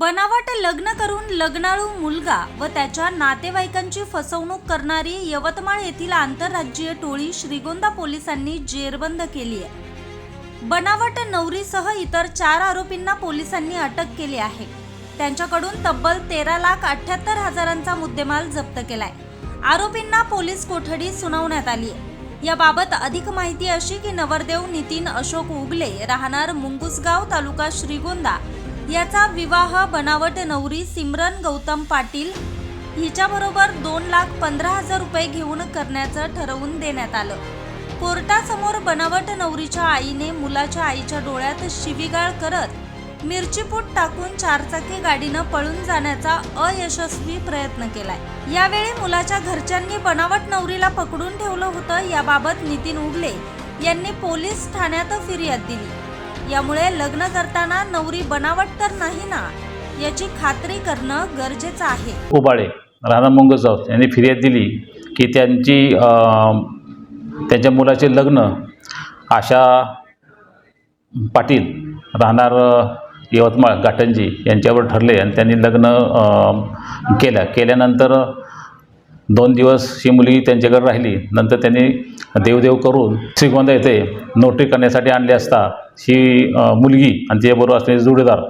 बनावट लग्न करून लग्नाळू मुलगा व त्याच्या नातेवाईकांची फसवणूक करणारी यवतमाळ येथील आंतरराज्यीय टोळी श्रीगोंदा पोलिसांनी जेरबंद केली आहे. बनावट नवरीसह इतर चार आरोपींना पोलिसांनी अटक केली आहे. त्यांच्याकडून तब्बल तेरा लाख अठ्याहत्तर हजारांचा मुद्देमाल जप्त केलाय. आरोपींना पोलीस कोठडी सुनावण्यात आली आहे. याबाबत अधिक माहिती अशी की नवरदेव नितीन अशोक उगले राहणार मुंगुसगाव तालुका श्रीगोंदा याचा विवाह बनावट नवरी सिमरन गौतम पाटील हिच्याबरोबर दोन लाख पंधरा हजार रुपये घेऊन करण्याचं ठरवून देण्यात आलं. कोर्टासमोर बनावट नवरीच्या आईने मुलाच्या आईच्या डोळ्यात शिवीगाळ करत मिरचीपूट टाकून चारचाकी गाडीनं पळून जाण्याचा अयशस्वी प्रयत्न केलाय. यावेळी मुलाच्या घरच्यांनी बनावट नवरीला पकडून ठेवलं होतं याबाबत नितीन उगले यांनी पोलीस ठाण्यात फिर्याद दिली. यामुळे लग्न करताना नवरी बनावट तर नाही ना? याची खात्री करणं गरजेचं आहे. उबाळे राणा मंगलजाव यांनी फिर्याद दिली की त्यांची त्यांच्या मुलाचे लग्न आशा पाटील राहणार यवतमाळ घाटंजी यांच्यावर ठरले आणि त्यांनी लग्न केलं केल्यानंतर दोन दिवस ही मुलगी त्यांच्याकडे राहिली. नंतर त्यांनी देवदेव करून श्रीगोंदा येथे नोटरी करण्यासाठी आणले असता ही मुलगी आणि तिच्याबरोबर असलेले जोडीदार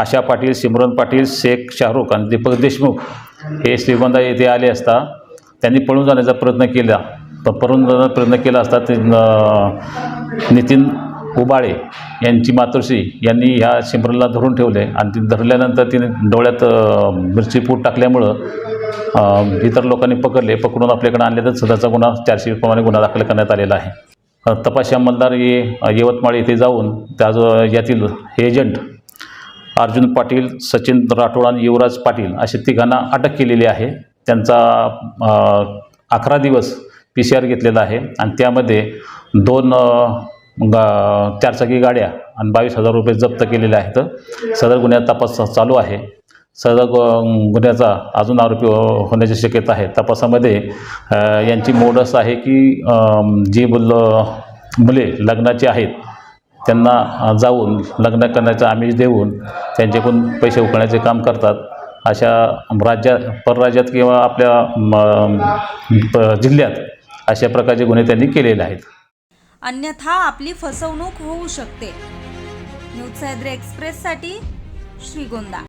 आशा पाटील सिमरन पाटील शेख शाहरुख आणि दीपक देशमुख हे श्रीगोंदा येथे आले असता त्यांनी पळून जाण्याचा प्रयत्न केला. पण पळून जाण्याचा प्रयत्न केला असता ते नितीन उबाळे यांची मातोश्री यांनी ह्या सिमरनला धरून ठेवले आणि ती धरल्यानंतर तिने डोळ्यात मिरची पूट टाकल्यामुळं इतर लोकांनी पकडले पकडून आपल्याकडे आणले तर सदाचा गुन्हा चारशे प्रमाणे गुन्हा दाखल करण्यात आलेला आहे. अ, तपासी अंमलदार हे यवतमाळ येथे जाऊन त्या यातील एजंट अर्जुन पाटील सचिन राठोड आणि युवराज पाटील असे तिघांना अटक केलेली आहे. त्यांचा अकरा दिवस पी सी आर घेतलेला आहे आणि त्यामध्ये दोन गा चारचाकी गाड्या आणि बावीस हजार रुपये जप्त केलेले आहेत. सदर गुन्ह्यात तपास चालू आहे. सदर गुन्ह्याचा अजून आरोपी हो, होण्याची शक्यता आहे. तपासामध्ये यांची मोडस आहे की जी मुल मुले लग्नाची आहेत त्यांना जाऊन लग्न करण्याचं आमिष देऊन त्यांच्याकडून पैसे उकळण्याचे काम करतात. अशा राज्यात परराज्यात किंवा आपल्या म, प- जिल्ह्यात अशा प्रकारचे गुन्हे त्यांनी केलेले आहेत. अन्यथा आपली फसवणूक होऊ शकते. न्यूज सह्याद्री एक्सप्रेससाठी श्रीगोंदा.